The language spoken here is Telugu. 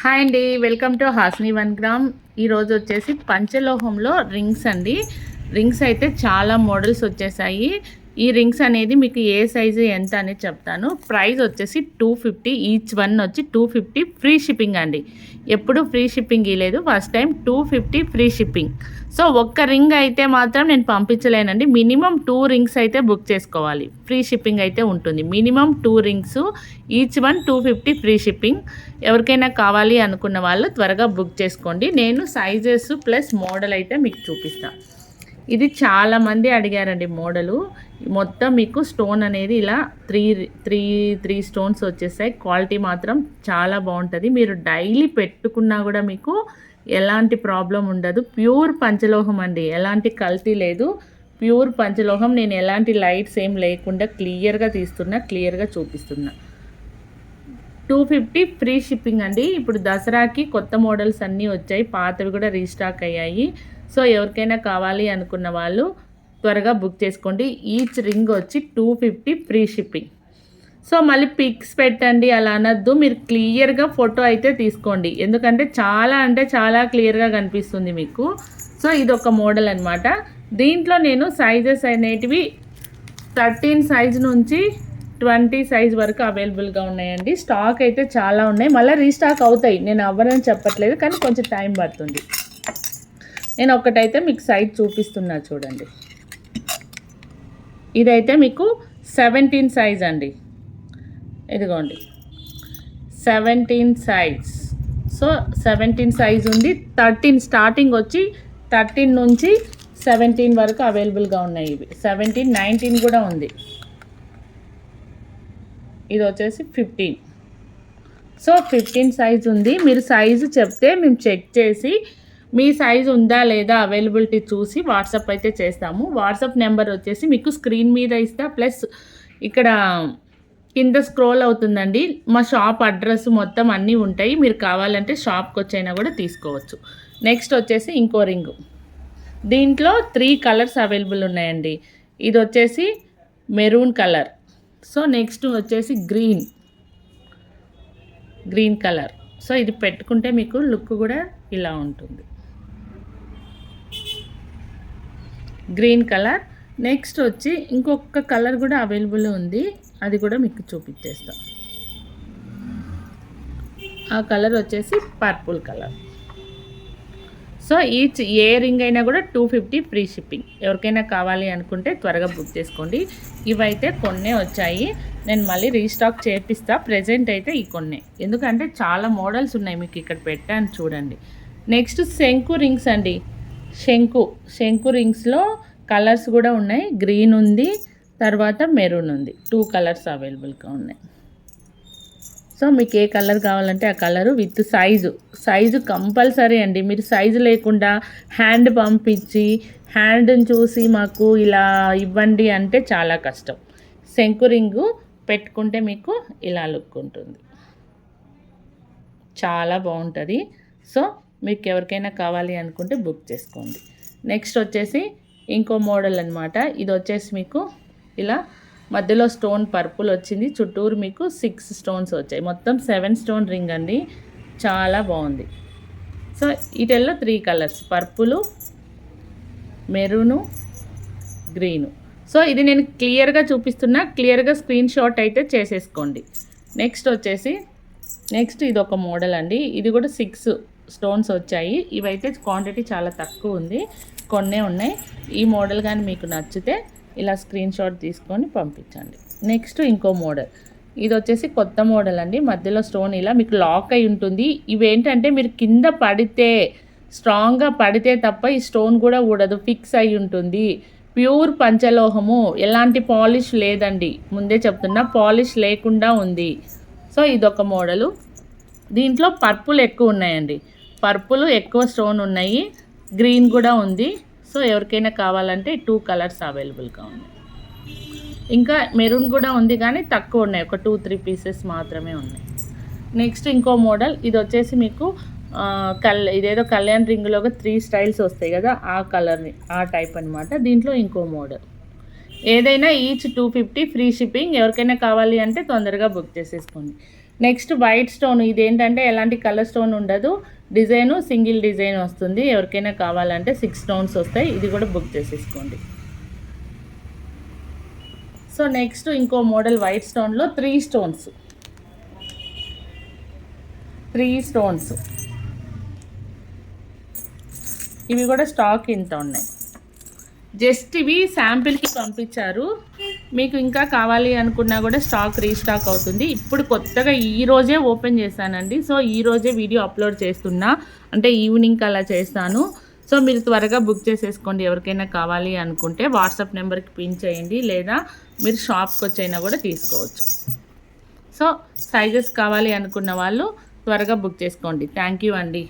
హాయ్ అండి వెల్కమ్ టు హాస్ని వన్ గ్రామ్. ఈరోజు వచ్చేసి పంచలోహంలో రింగ్స్ అండి. రింగ్స్ అయితే చాలా మోడల్స్ వచ్చేసాయి. ఈ రింగ్స్ అనేది మీకు ఏ సైజు ఎంత అనేది చెప్తాను. ప్రైస్ వచ్చేసి టూ ఫిఫ్టీ ఈచ్ వన్ వచ్చి టూ ఫిఫ్టీ ఫ్రీ షిప్పింగ్ అండి. ఎప్పుడు ఫ్రీ షిప్పింగ్ ఇవ్వలేదు first time two fifty free shipping. So ఒక్క రింగ్ అయితే మాత్రం నేను పంపించలేనండి. మినిమం టూ రింగ్స్ అయితే బుక్ చేసుకోవాలి. ఫ్రీ షిప్పింగ్ అయితే ఉంటుంది. Minimum two rings each one two fifty free shipping. ఎవరికైనా కావాలి అనుకున్న వాళ్ళు త్వరగా బుక్ చేసుకోండి. నేను సైజెస్ ప్లస్ మోడల్ అయితే మీకు చూపిస్తాను ఇది చాలా మంది అడిగారండి మోడలు. మొత్తం మీకు స్టోన్ అనేది ఇలా త్రీ త్రీ త్రీ స్టోన్స్ వచ్చేసాయి. క్వాలిటీ మాత్రం చాలా బాగుంటుంది. మీరు డైలీ పెట్టుకున్నా కూడా మీకు ఎలాంటి ప్రాబ్లం ఉండదు. ప్యూర్ పంచలోహం అండి. ఎలాంటి కల్తీ లేదు. ప్యూర్ పంచలోహం. నేను ఎలాంటి లైట్స్ ఏం లేకుండా క్లియర్గా తీస్తున్నా క్లియర్గా చూపిస్తున్నా. టూ ఫిఫ్టీ ఫ్రీ షిప్పింగ్ అండి. ఇప్పుడు దసరాకి కొత్త మోడల్స్ అన్నీ వచ్చాయి. పాతవి కూడా రీస్టాక్ అయ్యాయి. సో ఎవరికైనా కావాలి అనుకున్న వాళ్ళు త్వరగా బుక్ చేసుకోండి. ఈచ్ రింగ్ వచ్చి two fifty free shipping. So మళ్ళీ పిక్స్ పెట్టండి అలా అనద్దు. మీరు క్లియర్గా ఫోటో అయితే తీసుకోండి. ఎందుకంటే చాలా అంటే చాలా క్లియర్గా కనిపిస్తుంది మీకు. సో ఇది ఒక మోడల్ అనమాట దీంట్లో నేను సైజెస్ అనేటివి థర్టీన్ సైజ్ నుంచి ట్వంటీ సైజ్ వరకు అవైలబుల్గా ఉన్నాయండి. స్టాక్ అయితే చాలా ఉన్నాయి. మళ్ళీ రీస్టాక్ అవుతాయి. నేను అవ్వనని చెప్పట్లేదు కానీ కొంచెం టైం పడుతుంది. నేను ఒకటైతే మీకు సైజ్ చూపిస్తున్నా చూడండి. ఇదైతే మీకు సెవెంటీన్ సైజ్ అండి. ఇదిగోండి. Seventeen size. So seventeen size ఉంది. థర్టీన్ స్టార్టింగ్ వచ్చి థర్టీన్ నుంచి సెవెంటీన్ వరకు అవైలబుల్గా ఉన్నాయి ఇవి. సెవెంటీన్ నైన్టీన్ కూడా ఉంది. ఇది వచ్చేసి ఫిఫ్టీన్. సో ఫిఫ్టీన్ సైజ్ ఉంది. మీరు సైజు చెప్తే మేము చెక్ చేసి మీ సైజ్ ఉందా లేదా అవైలబిలిటీ చూసి వాట్సాప్ అయితే చేస్తాము. వాట్సాప్ నెంబర్ వచ్చేసి మీకు స్క్రీన్ మీద ఇస్తా. ప్లస్ ఇక్కడ కింద స్క్రోల్ అవుతుందండి. మా షాప్ అడ్రస్ మొత్తం అన్నీ ఉంటాయి. మీరు కావాలంటే షాప్కి వచ్చైనా కూడా తీసుకోవచ్చు. నెక్స్ట్ వచ్చేసి ఇంకో రింగు. దీంట్లో త్రీ కలర్స్ అవైలబుల్ ఉన్నాయండి. ఇది వచ్చేసి మెరూన్ కలర్. సో నెక్స్ట్ వచ్చేసి గ్రీన్. Green colour. సో ఇది పెట్టుకుంటే మీకు లుక్ కూడా ఇలా ఉంటుంది. Green colour. నెక్స్ట్ వచ్చి ఇంకొక కలర్ కూడా అవైలబుల్ ఉంది. అది కూడా మీకు చూపించేస్తాం. ఆ కలర్ వచ్చేసి పర్పుల్ కలర్. సో ఈచ్ ఏ రింగ్ అయినా కూడా టూ ఫిఫ్టీ ఫ్రీ షిప్పింగ్. ఎవరికైనా కావాలి అనుకుంటే త్వరగా బుక్ చేసుకోండి. ఇవైతే కొన్నే వచ్చాయి. నేను మళ్ళీ రీస్టాక్ చేపిస్తా. ప్రజెంట్ అయితే ఈ కొన్నే. ఎందుకంటే చాలా మోడల్స్ ఉన్నాయి మీకు ఇక్కడ పెట్టాను చూడండి. నెక్స్ట్ శంకు రింగ్స్ అండి. శంకు శంకు రింగ్స్లో కలర్స్ కూడా ఉన్నాయి. గ్రీన్ ఉంది తర్వాత మెరూన్ ఉంది. టూ కలర్స్ అవైలబుల్గా ఉన్నాయి. సో మీకు ఏ కలర్ కావాలంటే ఆ colour with size size compulsory అండి. మీరు సైజు లేకుండా హ్యాండ్ పంపించి హ్యాండ్ని చూసి మాకు ఇలా ఇవ్వండి అంటే చాలా కష్టం. శంకు రింగు పెట్టుకుంటే మీకు ఇలా లుక్ ఉంటుంది. చాలా బాగుంటుంది. సో మీకు ఎవరికైనా కావాలి అనుకుంటే బుక్ చేసుకోండి. నెక్స్ట్ వచ్చేసి ఇంకో మోడల్ అనమాట ఇది వచ్చేసి మీకు ఇలా మధ్యలో స్టోన్ పర్పుల్ వచ్చింది. చుట్టూరు మీకు సిక్స్ స్టోన్స్ వచ్చాయి. మొత్తం సెవెన్ స్టోన్ రింగ్ అండి. చాలా బాగుంది. సో వీటిల్లో three colours purple maroon green so ఇది నేను క్లియర్గా చూపిస్తున్నా. క్లియర్గా స్క్రీన్ షాట్ అయితే చేసేసుకోండి. నెక్స్ట్ వచ్చేసి నెక్స్ట్ ఇది ఒక మోడల్ అండి. ఇది కూడా సిక్స్ స్టోన్స్ వచ్చాయి. ఇవైతే క్వాంటిటీ చాలా తక్కువ ఉంది. కొన్నే ఉన్నాయి. ఈ మోడల్ కానీ మీకు నచ్చితే ఇలా స్క్రీన్ షాట్ తీసుకొని పంపించండి. నెక్స్ట్ ఇంకో మోడల్. ఇది వచ్చేసి కొత్త మోడల్ అండి. మధ్యలో స్టోన్ ఇలా మీకు లాక్ అయి ఉంటుంది. ఇవేంటంటే మీరు కింద పడితే స్ట్రాంగ్గా పడితే తప్ప ఈ స్టోన్ కూడా ఊడదు. ఫిక్స్ అయి ఉంటుంది. ప్యూర్ పంచలోహము. ఎలాంటి పాలిష్ లేదండి. ముందే చెప్తున్నా పాలిష్ లేకుండా ఉంది. సో ఇదొక మోడలు. దీంట్లో పర్పుల్ ఎక్కువ ఉన్నాయండి. పర్పుల్ ఎక్కువ స్టోన్ ఉన్నాయి. గ్రీన్ కూడా ఉంది. సో ఎవరికైనా కావాలంటే టూ కలర్స్ అవైలబుల్గా ఉన్నాయి. ఇంకా మెరూన్ కూడా ఉంది కానీ తక్కువ ఉన్నాయి. ఒక టూ త్రీ పీసెస్ మాత్రమే ఉన్నాయి. నెక్స్ట్ ఇంకో మోడల్. ఇది వచ్చేసి మీకు కల్ ఇదేదో కళ్యాణ్ రింగ్లో ఒక త్రీ స్టైల్స్ వస్తాయి కదా ఆ కలర్ని ఆ టైప్ అనమాట దీంట్లో ఇంకో మోడల్. ఏదైనా each two fifty free shipping ఎవరికైనా కావాలి అంటే తొందరగా బుక్ చేసేసుకోండి. నెక్స్ట్ వైట్ స్టోన్ ఇదేంటంటే ఎలాంటి కలర్ స్టోన్ ఉండదు. డిజైన్ సింగిల్ డిజైన్ వస్తుంది. ఎవరికైనా కావాలంటే సిక్స్ స్టోన్స్ వస్తాయి. ఇది కూడా బుక్ చేసేసుకోండి. సో నెక్స్ట్ ఇంకో మోడల్ వైట్ స్టోన్లో త్రీ స్టోన్స్. Three stones. ఇవి కూడా స్టాక్ ఇంత ఉన్నాయి. జస్ట్ ఇవి శాంపిల్కి పంపించారు. మీకు ఇంకా కావాలి అనుకున్నా కూడా స్టాక్ రీస్టాక్ అవుతుంది. ఇప్పుడు కొత్తగా ఈ రోజే ఓపెన్ చేశానండి. సో ఈ రోజే వీడియో అప్లోడ్ చేస్తున్నా. అంటే ఈవినింగ్ అలా చేస్తాను. సో మీరు త్వరగా బుక్ చేసేసుకోండి. ఎవరికైనా కావాలి అనుకుంటే వాట్సాప్ నెంబర్కి పిన్ చేయండి. లేదా మీరు షాప్కి వచ్చైనా కూడా తీసుకోవచ్చు. సో సైజెస్ కావాలి అనుకున్న వాళ్ళు త్వరగా బుక్ చేసుకోండి. థ్యాంక్ యూ అండి.